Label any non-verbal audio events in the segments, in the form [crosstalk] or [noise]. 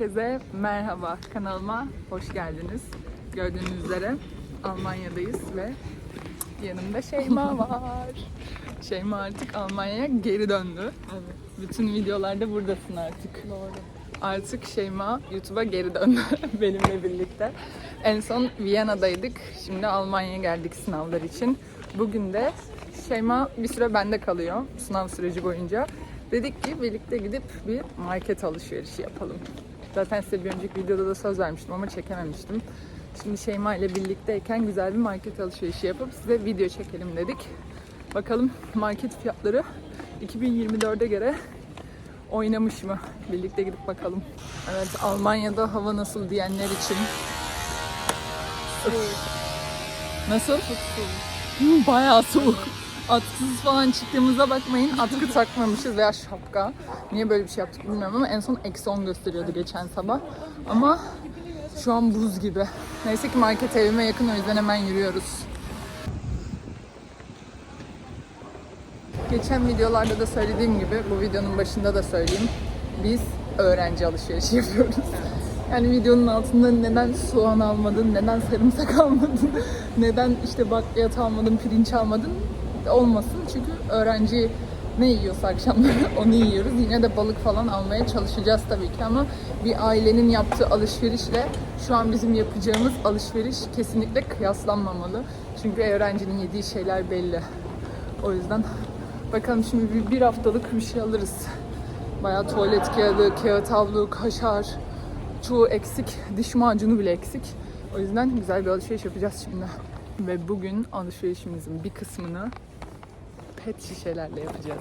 Herkese merhaba. Kanalıma hoş geldiniz. Gördüğünüz üzere Almanya'dayız ve yanımda Şeyma [laughs] var. Şeyma artık Almanya'ya geri döndü. Evet. Bütün videolarda buradasın artık. Doğru. Artık Şeyma YouTube'a geri döndü [laughs] benimle birlikte. En son Viyana'daydık. Şimdi Almanya'ya geldik sınavlar için. Bugün de Şeyma bir süre bende kalıyor sınav süreci boyunca. Dedik ki birlikte gidip bir market alışverişi yapalım. Zaten size bir önceki videoda da söz vermiştim ama çekememiştim. Şimdi Şeyma ile birlikteyken güzel bir market alışverişi yapıp size video çekelim dedik. Bakalım market fiyatları 2024'e göre oynamış mı? Birlikte gidip bakalım. Evet, Almanya'da hava nasıl diyenler için. Nasıl? Çok soğuk. Bayağı soğuk. Atkısız falan çıktığımıza bakmayın. Atkı takmamışız veya şapka. Niye böyle bir şey yaptık bilmiyorum ama en son eksi 10 gösteriyordu geçen sabah. Ama şu an buz gibi. Neyse ki market evime yakın o yüzden hemen yürüyoruz. Geçen videolarda da söylediğim gibi bu videonun başında da söyleyeyim. Biz öğrenci alışverişi [laughs] yapıyoruz. Yani videonun altında neden soğan almadın, neden sarımsak almadın, [laughs] neden işte bakliyat almadın, pirinç almadın olmasın. Çünkü öğrenci ne yiyorsa akşamları [laughs] onu yiyoruz. Yine de balık falan almaya çalışacağız tabii ki ama bir ailenin yaptığı alışverişle şu an bizim yapacağımız alışveriş kesinlikle kıyaslanmamalı. Çünkü öğrencinin yediği şeyler belli. O yüzden bakalım şimdi bir, bir haftalık bir şey alırız. Bayağı tuvalet kağıdı, kağıt havlu, kaşar, çoğu eksik, diş macunu bile eksik. O yüzden güzel bir alışveriş yapacağız şimdi. Ve bugün alışverişimizin bir kısmını pet şişelerle yapacağız.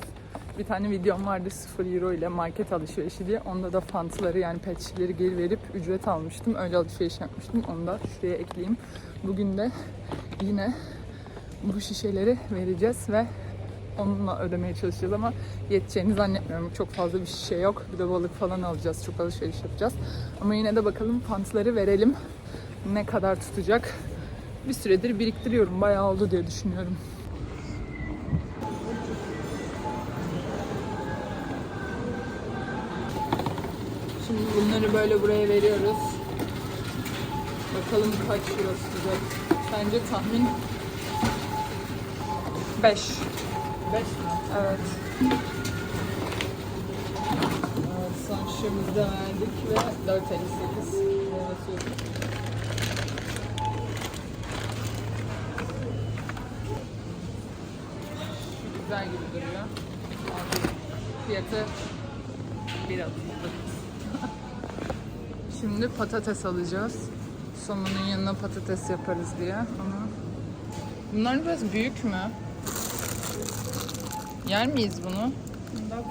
Bir tane videom vardı 0 euro ile market alışverişi diye. Onda da fantları yani pet şişeleri geri verip ücret almıştım. Öyle alışveriş yapmıştım. Onu da şuraya ekleyeyim. Bugün de yine bu şişeleri vereceğiz ve onunla ödemeye çalışacağız ama yeteceğini zannetmiyorum. Çok fazla bir şişe yok. Bir de balık falan alacağız. Çok alışveriş yapacağız. Ama yine de bakalım fantları verelim. Ne kadar tutacak? Bir süredir biriktiriyorum. Bayağı oldu diye düşünüyorum. Bunları böyle buraya veriyoruz. Bakalım kaç euro tutacak. Bence tahmin 5. 5 mi? Evet. Evet, son şişemizi de verdik ve 4.58 lirası yok. Şu güzel gibi duruyor. Fiyatı 1.39. Şimdi patates alacağız. Somonun yanına patates yaparız diye ama bunlar biraz büyük mü? Yer miyiz bunu? Daha ki.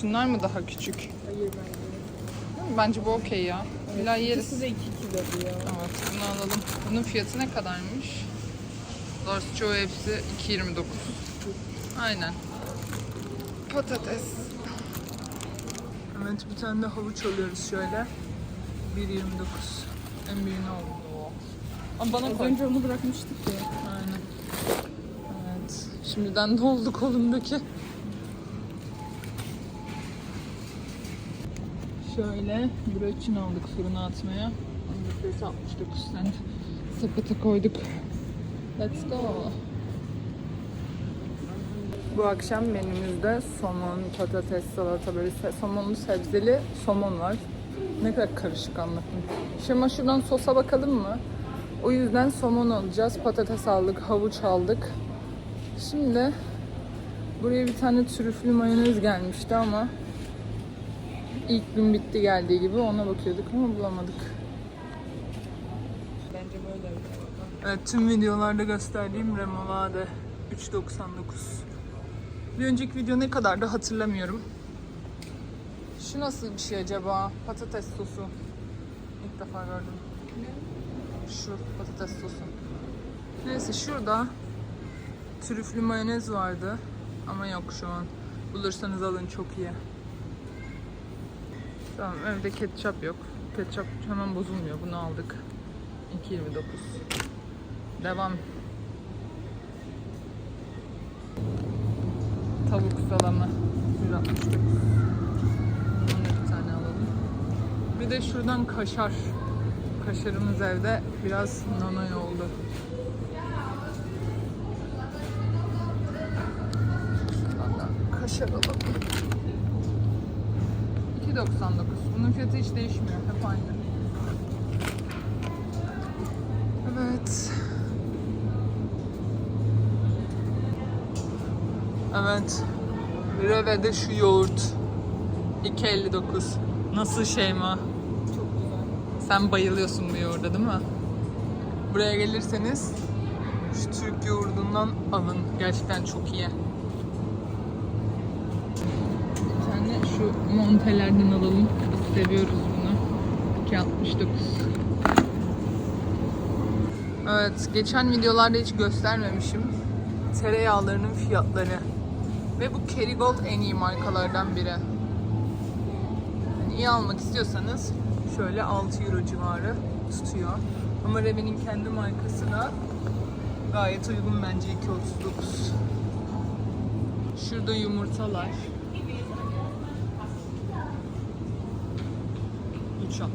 Şunlar mı daha küçük? Hayır bence. Bence bu okey ya. İlla yeriz. İkisi de 2 kilo ya. Evet bunu alalım. Bunun fiyatı ne kadarmış? Doğrusu çoğu hepsi 2.29. Aynen. Patates. Evet bir tane de havuç alıyoruz şöyle. 1.29. En büyüğünü aldım. Ama bana Az koy. önce onu bırakmıştık ya. Aynen. Evet. Şimdiden doldu kolumdaki. Şöyle brötçin aldık fırına atmaya. Onun da fiyatı 69 cent. Sepete koyduk. Let's go. Bu akşam menümüzde somon, patates, salata böyle se- somonlu sebzeli somon var. Ne kadar karışık anlatayım. Şimdi şuradan sosa bakalım mı? O yüzden somon alacağız. Patates aldık, havuç aldık. Şimdi buraya bir tane trüflü mayonez gelmişti ama ilk gün bitti geldiği gibi ona bakıyorduk ama bulamadık. Bence böyle. Evet tüm videolarda gösterdiğim remoulade 3.99. Bir önceki video ne kadardı hatırlamıyorum. Şu nasıl bir şey acaba? Patates sosu. İlk defa gördüm. Şu patates sosu. Neyse şurada trüflü mayonez vardı. Ama yok şu an. Bulursanız alın çok iyi. Tamam evde ketçap yok. Ketçap hemen bozulmuyor. Bunu aldık. 2.29. Devam. Tavuk salamı. 169. Bunu da bir tane alalım. Bir de şuradan kaşar. Kaşarımız evde biraz nanay oldu. Kaşar alalım. 2.99. Bunun fiyatı hiç değişmiyor. Hep aynı. Evet. Evet. Reve'de şu yoğurt. 2.59. Nasıl Şeyma? Çok güzel. Sen bayılıyorsun bu yoğurda değil mi? Buraya gelirseniz şu Türk yoğurdundan alın. Gerçekten çok iyi. Bir tane şu montelerden alalım. Seviyoruz bunu. 2.69. Evet, geçen videolarda hiç göstermemişim. Tereyağlarının fiyatları. Ve bu Kerrygold en iyi markalardan biri. Yani iyi almak istiyorsanız şöyle 6 euro civarı tutuyor. Ama Reve'nin kendi markası da gayet uygun bence 2.39. Şurada yumurtalar. 3.69.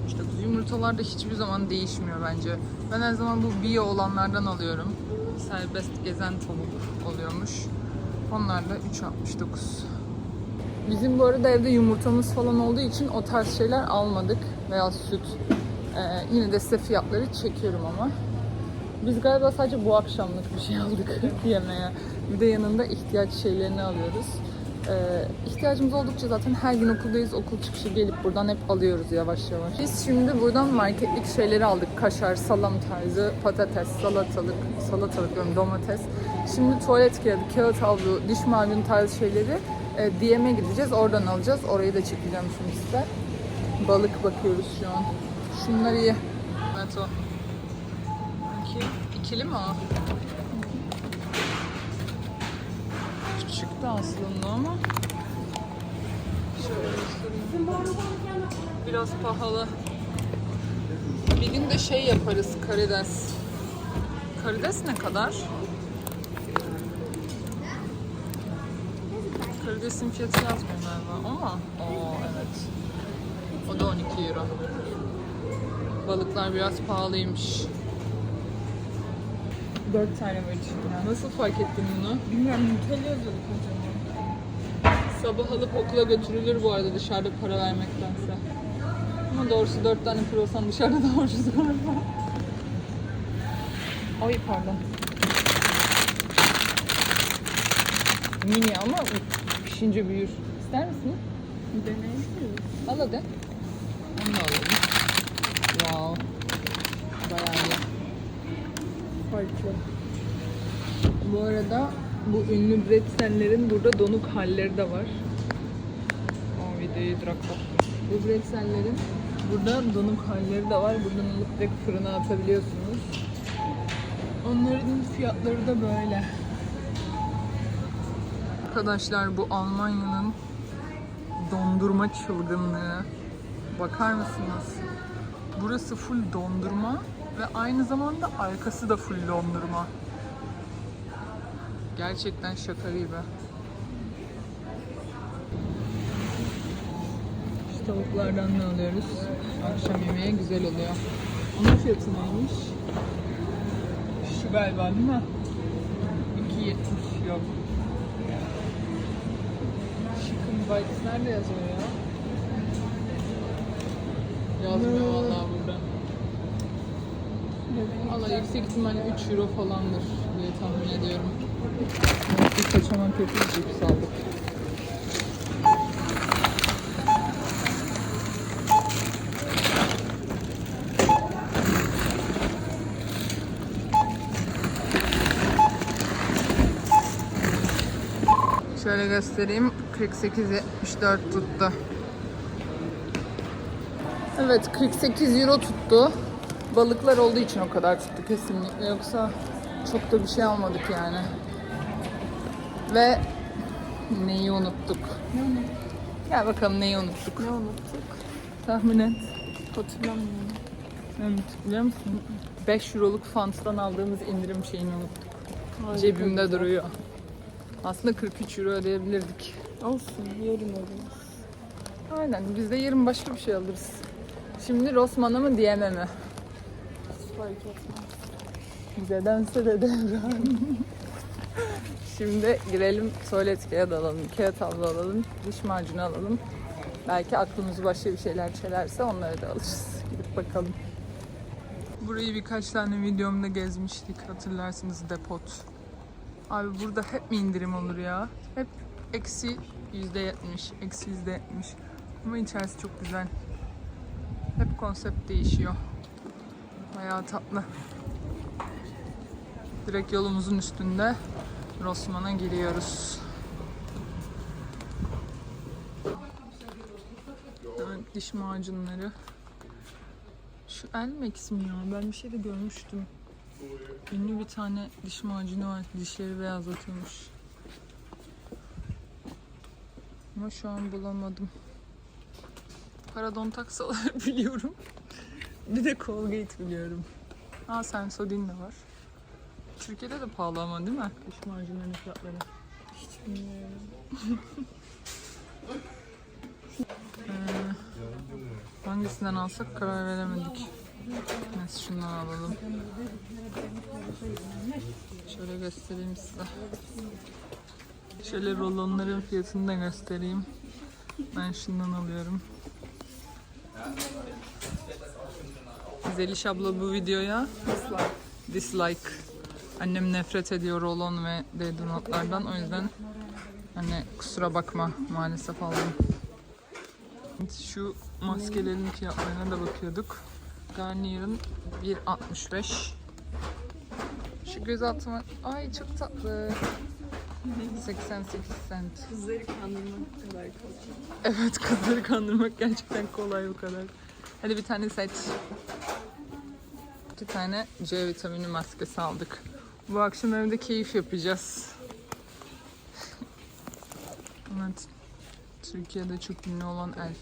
Yumurtalar da hiçbir zaman değişmiyor bence. Ben her zaman bu bio olanlardan alıyorum. Serbest gezen tavuk oluyormuş. Onlar da 3.69. Bizim bu arada evde yumurtamız falan olduğu için o tarz şeyler almadık. Veya süt. Ee, yine de size fiyatları çekiyorum ama. Biz galiba sadece bu akşamlık bir şey aldık [laughs] yemeğe. Bir de yanında ihtiyaç şeylerini alıyoruz. Ee, ihtiyacımız oldukça zaten her gün okuldayız. Okul çıkışı gelip buradan hep alıyoruz yavaş yavaş. Biz şimdi buradan marketlik şeyleri aldık. Kaşar, salam tarzı, patates, salatalık, salatalık diyorum domates. Şimdi tuvalet kağıdı, kağıt havlu, diş macunu tarzı şeyleri e, DM'e gideceğiz. Oradan alacağız. Orayı da çekeceğim şimdi size. Balık bakıyoruz şu an. Şunlar iyi. Evet o. İki, ikili mi o? Küçüktü aslında ama. Şöyle göstereyim. Biraz pahalı. Bir gün de şey yaparız karides. Karides ne kadar? Karidesin fiyatı yazmıyor galiba ama o evet. O da 12 euro. Balıklar biraz pahalıymış. 4 tane var içinde. Nasıl fark ettin bunu? Bilmiyorum Nutella yazıyordu kocaman. Sabah alıp okula götürülür bu arada dışarıda para vermektense. Ama doğrusu 4 tane kruvasan dışarıda daha ucuz galiba. Ay pardon. Mini ama pişince büyür. İster misin? Deneyebiliriz. Al hadi. Onu da alalım. Wow. Bayağı iyi. Farklı. Bu arada bu ünlü bretzellerin burada donuk halleri de var. O videoyu durakla. Bu bretzellerin burada donuk halleri de var. Buradan alıp direkt fırına atabiliyorsunuz. Onların fiyatları da böyle. Arkadaşlar bu Almanya'nın dondurma çılgınlığı. Bakar mısınız? Burası full dondurma ve aynı zamanda arkası da full dondurma. Gerçekten şaka gibi. Şu tavuklardan ne alıyoruz? Akşam yemeğe güzel oluyor. Onun fiyatı neymiş? Şu galiba değil mi? 2.70 yok. Chicken bites nerede yazıyor ya? Yazmıyor vallahi burada. Valla yüksek ihtimalle 3 euro falandır diye tahmin ediyorum. Bir kaçamak yapıp cips aldık. Şöyle göstereyim. 48.74 tuttu. Evet 48 euro tuttu. Balıklar olduğu için o kadar tuttu kesinlikle. Yoksa çok da bir şey almadık yani. Ve neyi unuttuk? Ne unuttuk? Gel bakalım neyi unuttuk. Ne unuttuk? Tahmin et. Hatırlamıyorum. Evet, biliyor musun? 5 euroluk Fant'tan aldığımız indirim şeyini unuttuk. Harika Cebimde güzel. duruyor. Aslında 43 euro ödeyebilirdik. Olsun yarın alırız. Aynen biz de yarın başka bir şey alırız. Şimdi Rosman'a mı diyeme mi? Fark etmez. Bize dönse de devran. Şimdi girelim tuvalet kağıt alalım, kağıt havlu alalım, diş macunu alalım. Belki aklımız başka bir şeyler çelerse onları da alırız. Gidip bakalım. Burayı birkaç tane videomda gezmiştik hatırlarsınız depot. Abi burada hep mi indirim olur ya? Hep eksi yüzde yetmiş, eksi yüzde yetmiş. Ama içerisi çok güzel. Hep konsept değişiyor. Bayağı tatlı. Direkt yolumuzun üstünde Rossmann'a giriyoruz. Evet, diş macunları. Şu Elmex mi ya? Ben bir şey de görmüştüm. Ünlü bir tane diş macunu var. Dişleri beyazlatıyormuş. Ama şu an bulamadım. Paradontaxalar [laughs] biliyorum. Bir de Colgate biliyorum. Aa Sensodyne de var. Türkiye'de de pahalı ama değil mi? Diş macunlarının fiyatları. Hiç bilmiyorum. Ee, hangisinden alsak karar veremedik. Neyse şundan alalım. Şöyle göstereyim size. Şöyle rolonların fiyatını da göstereyim. Ben şundan alıyorum. Zeliş abla bu videoya Dislike. dislike. Annem nefret ediyor rolon ve deodorantlardan. O yüzden hani kusura bakma maalesef aldım. Şu maskelerin fiyatlarına da bakıyorduk. Garnier'ın 1.65. Şu gözaltıma... Ay çok tatlı. 88 cent. Kızları kandırmak kadar kolay. Evet kızları kandırmak gerçekten kolay bu kadar. Hadi bir tane seç. İki tane C vitamini maskesi aldık. Bu akşam evde keyif yapacağız. evet. Türkiye'de çok ünlü olan Elf.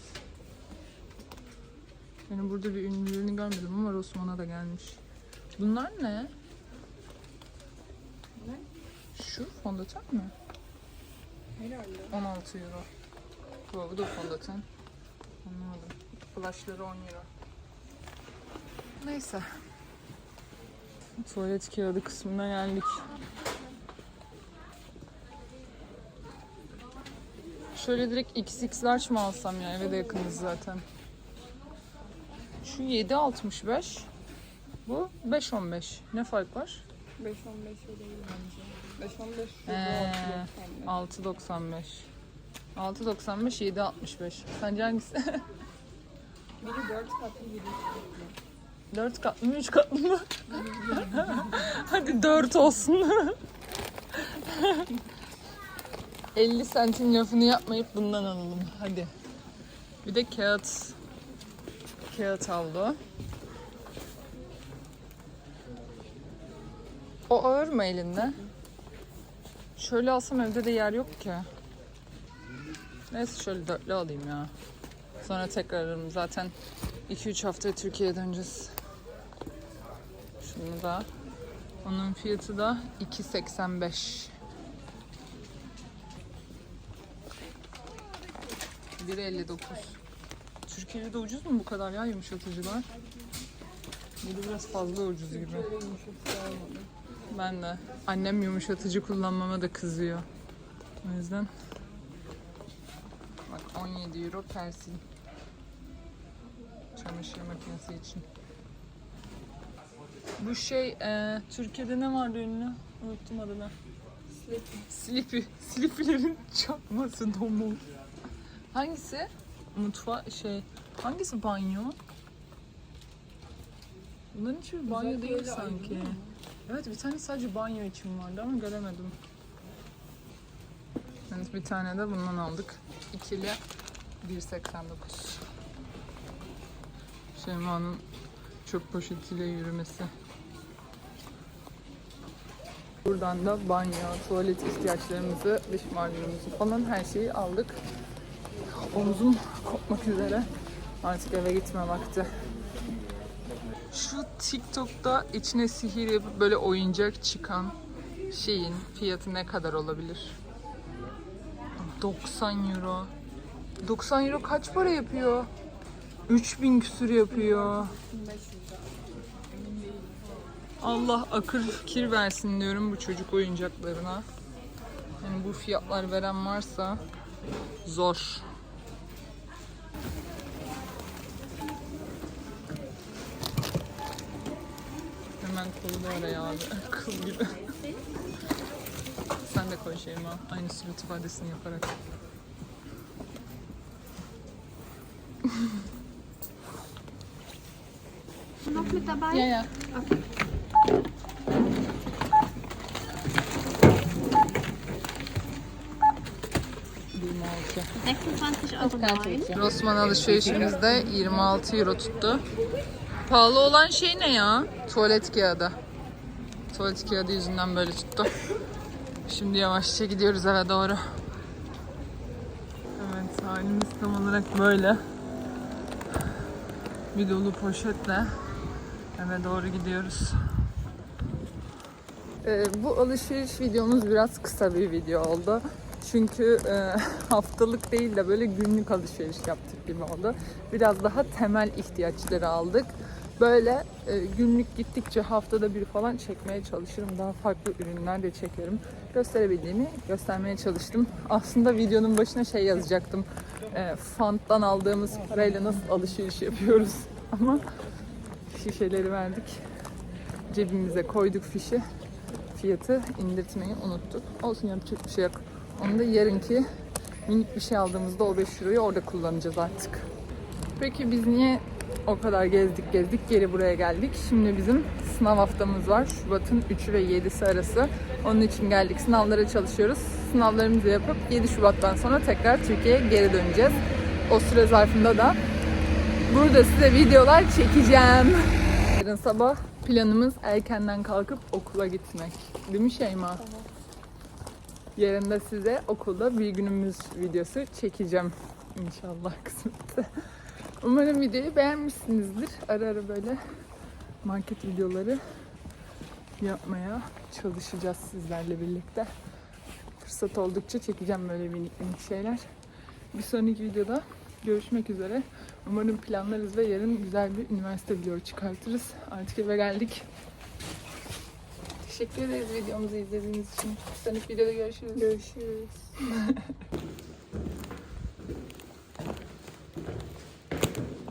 Yani burada bir ünlülüğünü görmedim ama Rosman'a da gelmiş. Bunlar ne? Ne? Şu fondöten mi? Herhalde. 16 euro. Bu, bu da fondöten. Anlamadım. Blushları 10 euro. Neyse. Tuvalet kağıdı kısmına geldik. Şöyle direkt XX large mı alsam ya? Eve de yakınız zaten. Şu 7.65. Bu 5.15. Ne fark var? 5-15 öyle bence. 5-15 Ee, şurada 6.95. 6.95 7.65. Sence hangisi? [laughs] Biri 4 katlı biri 4 katlı mı 3 katlı mı? [laughs] Hadi 4 olsun. [laughs] 50 sentin lafını yapmayıp bundan alalım. Hadi. Bir de kağıt. Kağıt havlu. O ağır mı elinde? Şöyle alsam evde de yer yok ki. Neyse şöyle dörtlü alayım ya. Sonra tekrar ararım. Zaten 2-3 haftaya Türkiye'ye döneceğiz. Şunu da. Onun fiyatı da 2.85. 1.59. Türkiye'de de ucuz mu bu kadar ya yumuşatıcılar? Bu biraz fazla ucuz gibi. Ben de. Annem yumuşatıcı kullanmama da kızıyor. O yüzden. Bak 17 euro Persil. Çamaşır makinesi için. Bu şey e, Türkiye'de ne vardı ünlü? Unuttum adını. Slippy. Slippy'lerin [laughs] çakması domuz. Hangisi? Mutfa şey. Hangisi banyo? Bunların hiçbir banyo Özellikle değil öyle sanki. ayrılıyor mu? Evet bir tane sadece banyo için vardı ama göremedim. Evet, bir tane de bundan aldık. İkili 1.89. Şeyma'nın çöp poşetiyle yürümesi. Buradan da banyo, tuvalet ihtiyaçlarımızı, diş macunumuzu falan her şeyi aldık. Omzum kopmak üzere. Artık eve gitme vakti. Şu TikTok'ta içine sihir yapıp böyle oyuncak çıkan şeyin fiyatı ne kadar olabilir? 90 euro. 90 euro kaç para yapıyor? 3000 küsür yapıyor. 1500 lira. Emin değilim. Allah akıl fikir versin diyorum bu çocuk oyuncaklarına. Yani bu fiyatlar veren varsa zor. Hemen kolu da oraya abi. [laughs] Kıl gibi. Sen de koy Şeyma. Aynı surat ifadesini yaparak. Noch mit dabei? 26 Euro neun. Rossmann alışverişimizde 26 euro tuttu. Pahalı olan şey ne ya? Tuvalet kağıdı. Tuvalet kağıdı yüzünden böyle tuttu. Şimdi yavaşça gidiyoruz eve doğru. Evet halimiz tam olarak böyle. Bir dolu poşetle eve doğru gidiyoruz. Ee, bu alışveriş videomuz biraz kısa bir video oldu. Çünkü e, [laughs] haftalık değil de böyle günlük alışveriş yaptık gibi oldu. Biraz daha temel ihtiyaçları aldık. Böyle e, günlük gittikçe haftada bir falan çekmeye çalışırım. Daha farklı ürünler de çekerim. Gösterebildiğimi göstermeye çalıştım. Aslında videonun başına şey yazacaktım. E, Fant'tan aldığımız parayla nasıl alışveriş yapıyoruz. [laughs] Ama şişeleri verdik. Cebimize koyduk fişi fiyatı indirtmeyi unuttuk. Olsun yapacak bir şey yok. Onu da yarınki minik bir şey aldığımızda o 5 euroyu orada kullanacağız artık. Peki biz niye o kadar gezdik gezdik geri buraya geldik? Şimdi bizim sınav haftamız var. Şubat'ın 3'ü ve 7'si arası. Onun için geldik. Sınavlara çalışıyoruz. Sınavlarımızı yapıp 7 Şubat'tan sonra tekrar Türkiye'ye geri döneceğiz. O süre zarfında da burada size videolar çekeceğim. Yarın sabah planımız erkenden kalkıp okula gitmek. Değil mi Şeyma? Yarın da size okulda bir günümüz videosu çekeceğim. İnşallah kısmetse. Umarım videoyu beğenmişsinizdir. Ara ara böyle market videoları yapmaya çalışacağız sizlerle birlikte. Fırsat oldukça çekeceğim böyle minik minik şeyler. Bir sonraki videoda görüşmek üzere. Umarım planlarız ve yarın güzel bir üniversite vlogu çıkartırız. Artık eve geldik. Teşekkür ederiz videomuzu izlediğiniz için. Sonraki videoda görüşürüz. Görüşürüz. [laughs]